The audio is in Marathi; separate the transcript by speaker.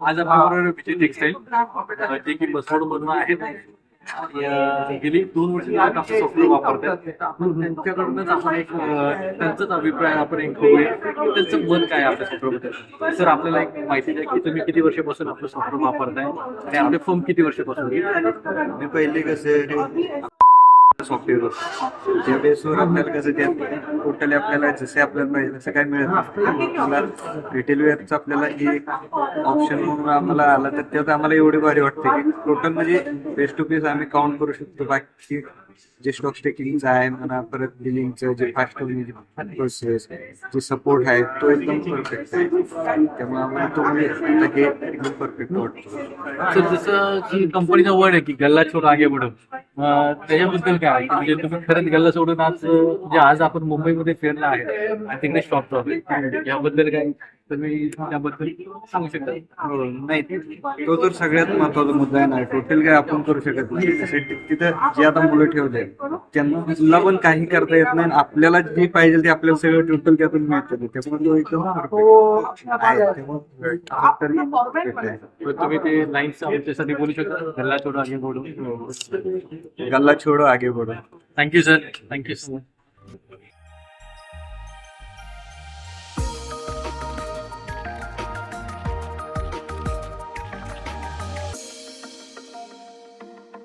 Speaker 1: आज आपल्याबरोबर विजय टेक्सटाईल जे की बसवड मधून आहेत अं, गेली दोन वर्ष आपलं सॉफ्टवेअर वापरतात आपण त्यांच्याकडूनच आपण एक त्यांचाच अभिप्राय आपण एक घेऊया त्यांचं मन काय आहे आपल्या सॉफ्टवेअरबद्दल? सर आपल्याला एक माहिती द्या की तुम्ही किती वर्षापासून आपलं सॉफ्टवेअर वापरताय? आणि आपले फर्म किती वर्षापासून?
Speaker 2: मी पहिले कसे सॉफ्टवेअर त्या बेसवर आपल्याला कसं त्या टोटली आपल्याला जसे आपल्याला पाहिजे तसं काय मिळत आपल्याला रिटेल आपल्याला ऑप्शन म्हणून आम्हाला आला तर त्यात आम्हाला एवढे भारी वाटते की टोटल म्हणजे फेस टू फेस आम्ही काउंट करू शकतो. बाकी जे स्टॉक टेकिंगचं आहे म्हणा परत बिलिंगचं जे फास्ट प्रोसेस जे सपोर्ट आहे तो एकदम परफेक्ट आहे. त्यामुळे आम्हाला तो म्हणजे हे एकदम परफेक्ट वाटतो.
Speaker 1: सर जसं की कंपनीचा वर्ड आहे की गल्ला छोड आगे बढव त्याच्याबद्दल काय? म्हणजे तुम्ही खरंच गल्ला सोडून आज जे म्हणजे आज आपण मुंबईमध्ये फिरला आहे. तिकडे स्टॉप याबद्दल काय? तुम्ही त्याबद्दल सांगू शकता
Speaker 2: नाही. तो तर सगळ्यात महत्त्वाचा मुद्दा आहे ना टोटल काय आपण करू शकत नाही. तिथं जे आता मुलं ठेवले त्यांना पण काही करता येत नाही आपल्याला जे पाहिजे ते आपल्याला सगळं टोटल त्यातून मिळतं. त्यामुळे तो एकदम
Speaker 1: तुम्ही ते लाईन्स आमच्यासाठी बोलू शकता. गल्ला छोड आगे बढो
Speaker 2: गल्ला छोडो आगे बढो
Speaker 1: thank you sir thank you so much